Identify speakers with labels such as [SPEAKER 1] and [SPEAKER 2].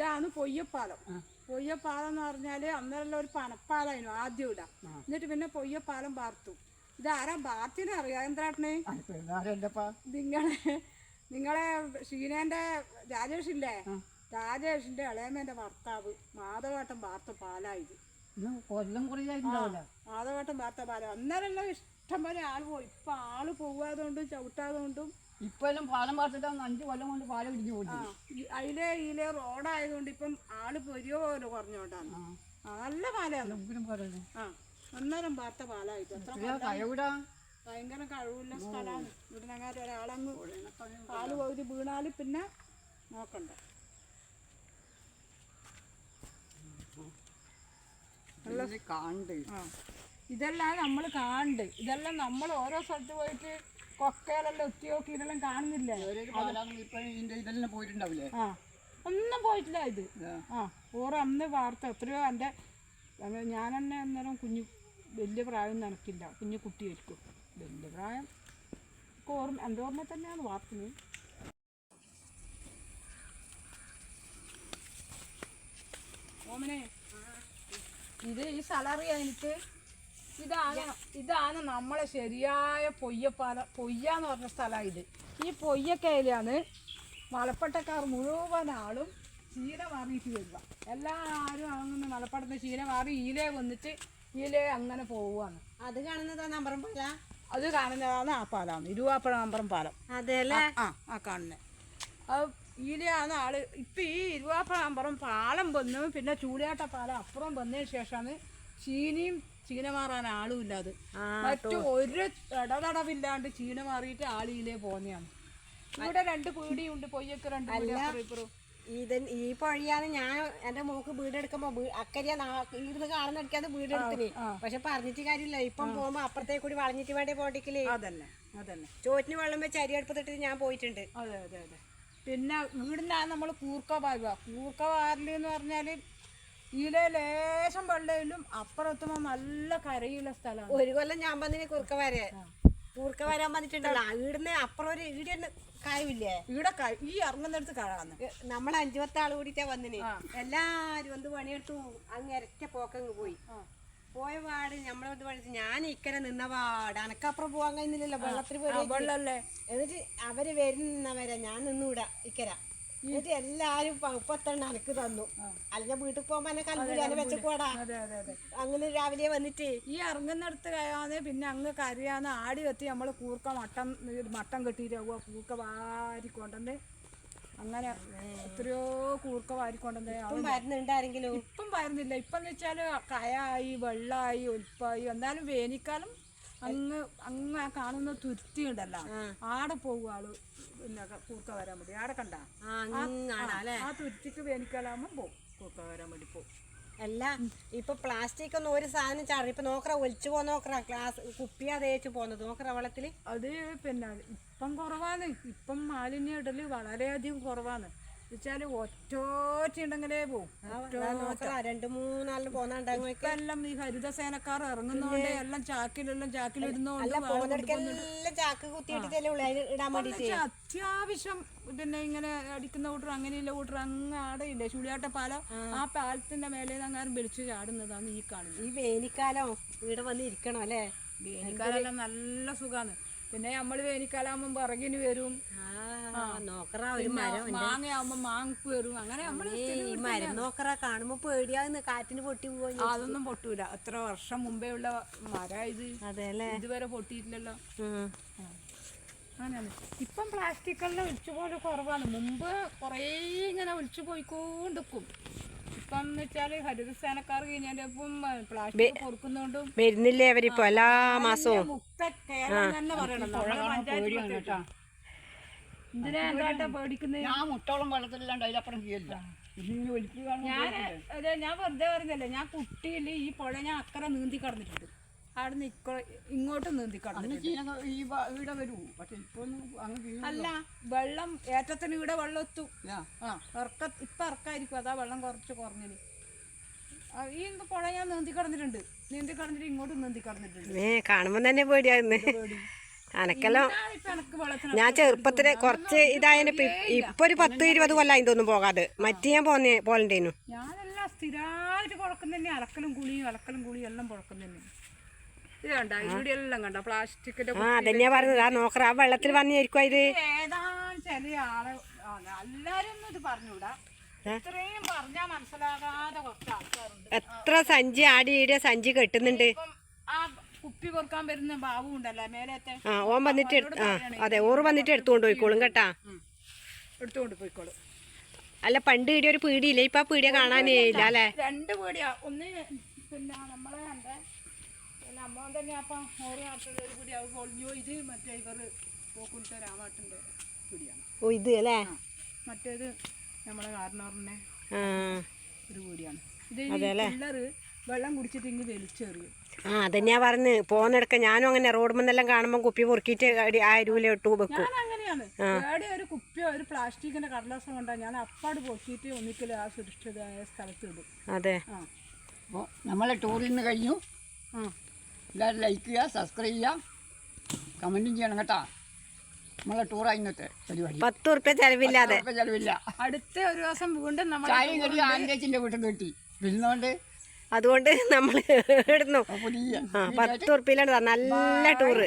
[SPEAKER 1] ഇതാണ് പൊയ്യപ്പാലം. പൊയ്യപ്പാലം എന്ന് പറഞ്ഞാൽ അന്നേരമുള്ള ഒരു പണപ്പാലായിരുന്നു ആദ്യം ഇടാം. എന്നിട്ട് പിന്നെ പൊയ്യപ്പാലം പാർത്തു ഇത് ആരാ പാർട്ടിനെ അറിയാം
[SPEAKER 2] പെരുന്നാളല്ലപ്പാ
[SPEAKER 1] നിങ്ങളെ നിങ്ങളെ ഷീനേന്റെ രാജേഷ് ഇല്ലേ രാജേഷിന്റെ ഇളയമേന്റെ ഭർത്താവ് മാധവേട്ടൻ പാർത്ത പാലായത്
[SPEAKER 2] കൊല്ലം
[SPEAKER 1] മാധവേട്ടൻ പാർത്ത പാലം. അന്നേരമല്ലോ ഇഷ്ടം പോലെ ആൾ പോയി. ഇപ്പൊ ആൾ പോവാതുകൊണ്ടും ചവിട്ടാതുകൊണ്ടും
[SPEAKER 2] ഇപ്പൊ എല്ലാം പാലം പാർത്തിട്ടാണ് അഞ്ചു കൊല്ലം കൊണ്ട് പാലം ഇടിഞ്ഞു പോയി
[SPEAKER 1] അതിലെ ഇതിലെ റോഡായതുകൊണ്ട് ഇപ്പം ആൾ പൊരിയോ പോലെ കുറഞ്ഞോണ്ടാണ് നല്ല പാലാണ്. ആ അന്നേരം പാർത്ത പാലായിട്ട്. ഭയങ്കര കഴിവുള്ള സ്ഥലമാണ് ഇവിടെ ഞങ്ങൾ ഒരാളങ്ങ് പാൽ പകുതി വീണാൽ പിന്നെ നോക്കണ്ട.
[SPEAKER 2] കാണ്ട്.
[SPEAKER 1] ആ. ഇതെല്ലാം നമ്മൾ കാണുന്നുണ്ട് ഇതെല്ലാം നമ്മൾ ഓരോ സ്ഥലത്ത് പോയിട്ട് കൊക്കയിലെല്ലാം ഒത്തി നോക്കി ഇതെല്ലാം കാണുന്നില്ല?
[SPEAKER 2] ഇതെല്ലാം പോയിട്ടുണ്ടാവില്ലേ?
[SPEAKER 1] ആ. ഒന്നും പോയിട്ടില്ല ഇത്.
[SPEAKER 2] ആ.
[SPEAKER 1] ഓരോ അന്ന് വാർത്ത എത്രയോ എന്റെ ഞാൻ തന്നെ അന്നേരം കുഞ്ഞു വലിയ പ്രായം നടക്കില്ല കുഞ്ഞു കുട്ടിയായിരിക്കും. വലിയ പ്രായം. ഒക്കെ ഓർമ്മ എന്റെ ഓർമ്മ തന്നെയാണ് വാർത്തത് ഓമനെ ഇത് ഈ സാലറി എനിക്ക് ഇതാണ് ഇതാണ് നമ്മളെ ശരിയായ പൊയ്യപ്പാല പൊയ്യാന്ന് പറഞ്ഞ സ്ഥലമാണ് ഇത്. ഈ പൊയ്യക്കയിലാണ് മലപ്പട്ടക്കാർ മുഴുവൻ ആളും ചീര മാറിയിട്ട് വരിക. എല്ലാവരും അങ്ങനെ മലപ്പട്ടത്ത് ചീര മാറി ഈലേ വന്നിട്ട് ഈലേ അങ്ങനെ പോവുകയാണ്.
[SPEAKER 3] അത് കാണുന്നതാ നമ്പറും പാല?
[SPEAKER 1] അത് കാണുന്നതാണ് ആ പാലാണ് ഇരുവാപ്പഴ നമ്പറും പാലം.
[SPEAKER 3] അതെല്ലേ
[SPEAKER 1] ആ ആ കാണുന്നത് അത് ഈലയാണ് ആൾ. ഇപ്പം ഈ ഇരുവാപ്പഴ നമ്പറും പാലം വന്നു പിന്നെ ചൂടിയാട്ട പാലം അപ്പുറം വന്നതിന് ശേഷമാണ് ചീനിയും ചീന മാറാൻ ആളും ഇല്ലാതെ മറ്റു ഒരു ഇടതടവില്ലാണ്ട് ചീന മാറിയിട്ട് ആളിയിലേ പോന്നെയാണ്. ഇവിടെ രണ്ട് പീടിയുണ്ട് പൊയ്യൊക്കെ രണ്ട്
[SPEAKER 3] ഇത് ഈ പൊഴിയാണ് ഞാൻ എന്റെ മോക്ക് വീടെടുക്കുമ്പോ അക്കരിയ അക്കരെ ഇരുന്ന് കാണുന്നിടക്കാതെ വീടെടുത്തിന്. പക്ഷെ പറഞ്ഞിട്ട് കാര്യമില്ല. ഇപ്പം പോകുമ്പോ അപ്പുറത്തേക്ക് കൂടി വളഞ്ഞിട്ട് വേണ്ടേ പോണ്ടിക്കൽ?
[SPEAKER 1] അതന്നെ അതന്നെ.
[SPEAKER 3] ചോറ്റിന് വെള്ളം വെച്ച് അരി അടുപ്പത്തിട്ട് ഞാൻ പോയിട്ടുണ്ട്.
[SPEAKER 1] അതെ അതെ അതെ. പിന്നെ വീടിന്റെ നമ്മൾ കൂർക്ക പാകുക കൂർക്ക പാരൽ എന്ന് പറഞ്ഞാൽ ഇതിലെ ലേശം വെള്ളയിലും അപ്പുറത്തുമ്പോ നല്ല കരയുള്ള സ്ഥലമാണ്.
[SPEAKER 3] ഒരു കൊല്ലം ഞാൻ വന്നിന് കുറുക്ക വരെ. കുറുക്ക വരാൻ വന്നിട്ടുണ്ടല്ലോ. ഇവിടുന്ന് അപ്പുറം ഒരു ഇവിടെ കായവില്ലേ
[SPEAKER 1] ഇവിടെ ഈ ഇറങ്ങുന്നിടത്ത് കഴാന്ന്
[SPEAKER 3] നമ്മൾ അഞ്ചു പത്ത് ആൾ കൂടിയിട്ടാ വന്നിന്. എല്ലാരും വന്ന് പണിയെടുത്തു. അങ്ങ് ഇരറ്റ പോക്കങ്ങ് പോയി. പോയ പാട് നമ്മളോട് പണിച്ച് ഞാൻ ഇക്കരെ നിന്ന പാട്. അനക്കപ്പുറം പോവാൻ കഴിഞ്ഞില്ലല്ലോ. വെള്ളത്തിൽ പോയി
[SPEAKER 1] വെള്ളല്ലേ?
[SPEAKER 3] എന്നിട്ട് അവർ വരുന്നവരെ ഞാൻ നിന്നൂടാ ഇക്കര. എന്നിട്ട് എല്ലാരും പത്തെണ്ണ അനക്ക് തന്നു. അല്ലെങ്കിൽ വീട്ടിൽ പോകുമ്പോ എന്നെ കൽപ്പൂരാനെ വെച്ചപ്പോടാ
[SPEAKER 1] അതെ അതെ അതെ
[SPEAKER 3] അങ്ങനെ രാവിലെ വന്നിട്ട്
[SPEAKER 1] ഈ ഇറങ്ങുന്നിടത്ത് കഴിയാതെ പിന്നെ അങ്ങ് കരയാന്ന് ആടി വെത്തി നമ്മൾ കൂർക്ക മട്ടം മട്ടം കെട്ടിയിട്ടാവുക കൂർക്ക വാരി വാരിക്കൊണ്ടെന്ന് അങ്ങനെ എത്രയോ കൂർക്ക
[SPEAKER 3] വാരി വരുന്നുണ്ടാരെങ്കിലും
[SPEAKER 1] ഇപ്പം വരുന്നില്ല ഇപ്പം എന്ന് വെച്ചാൽ കയായി വെള്ളമായി ഒലിപ്പായി എന്നാലും വേനൽക്കാലം അങ്ങ് അങ്ങ് ആ കാണുന്ന തുരുത്തി ഉണ്ടല്ലോ. ആടെ പോകും ആൾ. പിന്നെ കൂക്ക കൂർക്ക വരാൻ വേണ്ടി. ആടെ കണ്ട?
[SPEAKER 3] ആ
[SPEAKER 1] തുരുത്തിക്ക് വേനൽക്കാലാകുമ്പോൾ പോകും കൂർക്ക വരാൻ വേണ്ടി പോകും
[SPEAKER 3] അല്ല ഇപ്പൊ പ്ലാസ്റ്റിക് ഒന്നും ഒരു സാധനം ചാടി. ഇപ്പൊ നോക്കറ ഒലിച്ചു പോ നോക്കറ. ഗ്ലാസ് കുപ്പിയാ തേച്ച് പോന്നത് നോക്കറ വെള്ളത്തിൽ?
[SPEAKER 1] അത് പിന്നെ ഇപ്പം കുറവാണ്. ഇപ്പം മാലിന്യം ഇടൽ വളരെയധികം കുറവാണ്. വെച്ചാൽ ഒറ്റോറ്റുണ്ടെങ്കിലേ പോകും
[SPEAKER 3] രണ്ട് മൂന്നാലിന് പോന്നാണ്ടാകും
[SPEAKER 1] എല്ലാം ഈ ഹരിതസേനക്കാർ ഇറങ്ങുന്നോണ്ട് എല്ലാം ചാക്കിലെല്ലാം ചാക്കിലിടുന്നോണ്ട്
[SPEAKER 3] ചാക്ക്
[SPEAKER 1] കുത്തിയിട്ട് അത്യാവശ്യം പിന്നെ ഇങ്ങനെ അടിക്കുന്ന കൂട്ടർ അങ്ങനെയുള്ള കൂട്ടർ അങ്ങ് ആടയില്ലേ ചുളിയാട്ട പാലം ആ. പാലത്തിന്റെ മേലെ അങ്ങാരും വിളിച്ചു ചാടുന്നതാണ് ഈ കാണുന്നത്
[SPEAKER 3] ഈ വേനിക്കാലം ഇവിടെ വന്ന് ഇരിക്കണം അല്ലേ?
[SPEAKER 1] വേനൽക്കാലം നല്ല സുഖാണ്. പിന്നെ നമ്മൾ വേനൽക്കാലാകുമ്പോൾ പിറകിന് വരും. മാങ്ങക്ക് അങ്ങനെ
[SPEAKER 3] മരം നോക്കറ കാണുമ്പോ പേടിയാകുന്നു കാറ്റിന് പൊട്ടി
[SPEAKER 1] അതൊന്നും പൊട്ടൂല. എത്ര വർഷം മുമ്പേ ഉള്ള മരം ഇത്. ഇതുവരെ പൊട്ടിയിട്ടില്ലല്ലോ. ഇപ്പം പ്ലാസ്റ്റിക്കെല്ലാം ഒലിച്ചു പോലെ കുറവാണ്. മുമ്പ് കുറേ ഇങ്ങനെ ഒലിച്ചു പോയിക്കൊണ്ടിരിക്കും ഇപ്പം എന്ന് വെച്ചാൽ ഹരിതസ്ഥാനക്കാർ കഴിഞ്ഞതിന്റെ ഒപ്പം പ്ലാസ്റ്റിക് പൊറുക്കുന്നോണ്ടും
[SPEAKER 3] വരുന്നില്ലേ അവരിപ്പോ എല്ലാ മാസവും?
[SPEAKER 1] മുക്ത കേരളം തന്നെ പറയണം നമ്മുടെ പഞ്ചായത്ത് പ്രത്യേകിച്ച്. എന്തിനാ എന്താണ്ടാ പേടിക്കുന്നത്
[SPEAKER 2] ഞാൻ മുട്ടോളം വെള്ളത്തിലാണ്ട് അതിലപ്പുറം ചെയ്യില്ല
[SPEAKER 1] ഞാൻ അതെ ഞാൻ വെറുതെ പറഞ്ഞല്ലേ ഞാൻ കുട്ടിയിൽ ഈ പുഴ ഞാൻ അക്കരെ നീന്തി കടന്നിട്ടുണ്ട്. അവിടെ നിന്ന് ഇങ്ങോട്ട് നീന്തി കടന്നിട്ടുണ്ട്
[SPEAKER 2] ചീന ഈ വ- ഇവിടെ വരൂ. പക്ഷെ ഇപ്പൊ ഒന്നും
[SPEAKER 1] അല്ല വെള്ളം ഏറ്റത്തിന് ഇവിടെ വെള്ളം എത്തും. ഇറക്ക ഇപ്പം ഇറക്കായിരിക്കും. അതാ വെള്ളം കുറച്ച് കുറഞ്ഞത്. ഈ പുഴ ഞാൻ നീന്തി കടന്നിട്ടുണ്ട്. നീന്തി കടന്നിട്ട് ഇങ്ങോട്ട് നീന്തി കടന്നിട്ടുണ്ട്.
[SPEAKER 3] ഏ കാണുമ്പോ തന്നെ പേടിയായിരുന്നു. അനക്കെല്ലാം ഞാൻ ചെറുപ്പത്തിൽ കുറച്ച് ഇതായ ഇപ്പൊ ഇപ്പൊ ഒരു പത്ത് ഇരുപത് കൊല്ലായി തോന്നുന്നു പോകാതെ. മറ്റേ ഞാൻ പോന്നേ പോലണ്ടേനു
[SPEAKER 1] ഞാനെല്ലാം സ്ഥിരമായിട്ട് പുഴക്കം തന്നെ അലക്കലും കുളിയും അലക്കലും കുളിയും എല്ലാം പുഴക്കം തന്നെ ഇത് കണ്ട? ഇവിടെ എല്ലാം കണ്ട? പ്ലാസ്റ്റിക്കിന്റെ
[SPEAKER 3] ആ അതന്നെയാ പറഞ്ഞത്. ആ നോക്കറ ആ വെള്ളത്തിൽ വന്നിരിക്കും ഇത്.
[SPEAKER 1] ഏതാണ് ചില ആൾ ആ, എല്ലാരും ഒന്നും ഇത് പറഞ്ഞൂടാ. ഇത്രയും പറഞ്ഞാ മനസ്സിലാകാതെ കുറച്ച് ആൾക്കാരുണ്ട്
[SPEAKER 3] എത്ര സഞ്ചി ആടി ഈടിയ സഞ്ചി കെട്ടുന്നുണ്ട്.
[SPEAKER 1] ആ കുപ്പി കൊടുക്കാൻ വരുന്ന ബാബു ഉണ്ടല്ലോ മേലത്തെ?
[SPEAKER 3] ആ ഓൻ വന്നിട്ട് ആ അതെ ഓറ് വന്നിട്ട് എടുത്തുകൊണ്ട് പോയിക്കോളും കേട്ടാ.
[SPEAKER 1] എടുത്തുകൊണ്ട് പോയിക്കോളും.
[SPEAKER 3] അല്ല പണ്ട് ഈടിയ ഒരു പീടിയില്ലേ? ഇപ്പൊ ആ പീടിയ കാണാനേ ഇല്ല അല്ലേ?
[SPEAKER 1] രണ്ട് പേടിയാ. ഒന്ന് പിന്നെ നമ്മളെ അമ്മ തന്നെ അപ്പം ഓരോ നാട്ടിലെ ഒരു പിടി പൊളിഞ്ഞു ഇത് മറ്റേ ഇവർ പോക്കുലത്തെ രാമാട്ടിന്റെ പിടിയാണ്.
[SPEAKER 3] ഓ ഇത് അല്ലേ?
[SPEAKER 1] മറ്റേത് നമ്മളെ
[SPEAKER 3] കാരണവറിന്റെ
[SPEAKER 1] ഒരു കൂടിയാണ് ഇത് പിള്ളേർ വെള്ളം കുടിച്ചിട്ട് ഇങ്ങ് വലിച്ചെറിയും.
[SPEAKER 3] ആ അതന്നെയാ പറഞ്ഞ്. പോന്നെടുക്ക ഞാനും അങ്ങനെ റോഡ് മുന്നെല്ലാം കാണുമ്പോൾ കുപ്പി പൊറുക്കിയിട്ട് ആ അരുവിലെ ഇട്ടു വെക്കും.
[SPEAKER 1] ഞാൻ അങ്ങനെയാണ് ഏടെ ഒരു കുപ്പിയോ ഒരു പ്ലാസ്റ്റിക്കിന്റെ കടലാസം കൊണ്ടാ ഞാൻ അപ്പാട് പൊക്കിയിട്ട് ഒന്നിക്കലും ആ സുരക്ഷിതമായ സ്ഥലത്ത് ഇടും.
[SPEAKER 3] അതെ.
[SPEAKER 2] നമ്മളെ ടൂറിൽ നിന്ന് കഴിഞ്ഞു.
[SPEAKER 1] ആ.
[SPEAKER 2] എല്ലാവരും ലൈക്ക് ചെയ്യുക സബ്സ്ക്രൈബ് ചെയ്യുക. കമന്റും ചെയ്യണം കേട്ടോ. നമ്മളെ ടൂറാണ് ഇന്നത്തെ പരിപാടി.
[SPEAKER 3] പത്ത് ഉറുപ്പ്യ ചെലവില്ലാതെ.
[SPEAKER 2] ചെലവില്ല ചിലവില്ല.
[SPEAKER 1] അടുത്ത ഒരു ദിവസം വീണ്ടും നമ്മൾ
[SPEAKER 2] ആന്റേച്ചിന്റെ വീട്ടിൽ കിട്ടി. വിരുന്നോണ്ട്
[SPEAKER 3] അതുകൊണ്ട് നമ്മൾ ഇടുന്നു പത്ത് റുപ്യയിലാണ് നല്ല ടൂറ്